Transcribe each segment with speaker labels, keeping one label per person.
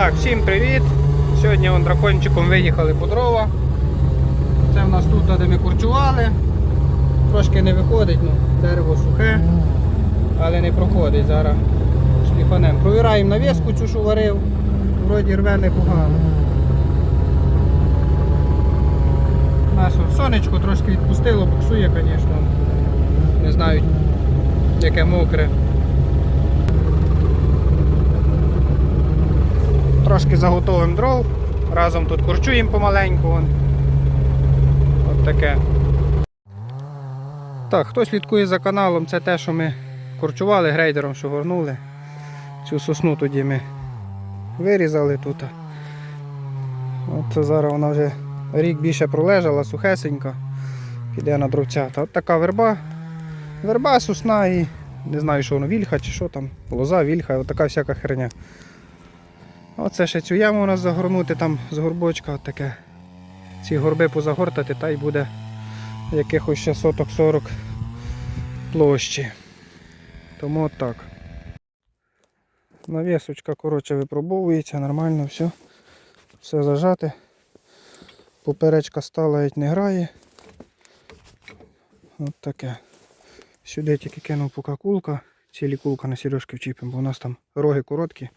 Speaker 1: Так, всім привіт! Сьогодні вон дракончиком виїхали по дрова. Це в нас тут, де ми курчували. Трошки не виходить, ну, дерево сухе, але не проходить зараз. Шліфанем. Провіраємо навіску цю, що варив. Вроді рве непогано. Нас сонечко трошки відпустило, буксує, звісно. Не знаю, яке мокре. Трошки заготовимо дров. Разом тут курчуємо помаленьку. вон. От таке. Так, хто слідкує за каналом, це те, що ми курчували грейдером, що горнули. Цю сосну тоді ми вирізали тут. От зараз вона вже рік більше пролежала, сухесенька. Піде на дровцята. От така верба. Верба, сосна і не знаю, що воно, вільха чи що там, лоза, вільха, от така всяка херня. Оце ще цю яму у нас загорнути там з горбочка, таке. Ці горби позагортати, та й буде якихось ще соток 40 площі. Тому от так. Навісочка, коротше, випробовується, нормально все. Все зажати. Поперечка стала геть не грає. От таке. Сюди тільки кинув поки кулка. Цілі кулка на сережки вчіпимо, бо у нас там роги короткі.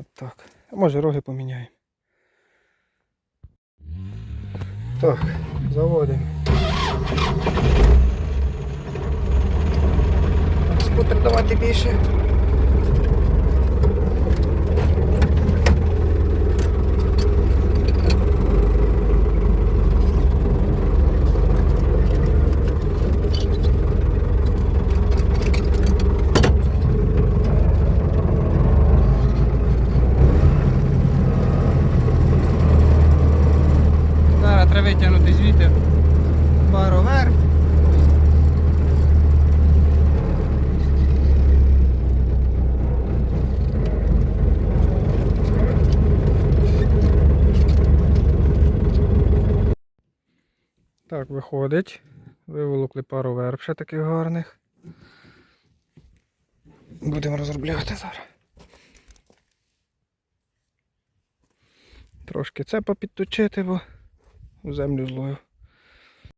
Speaker 1: От так. А може роги поміняємо. Так, заводимо. Скутер давати більше. Зараз треба пару вверх. Так, виходить. Виволокли пару верб ще таких гарних. Будемо розробляти зараз. Трошки це попідточити, бо в землю злою.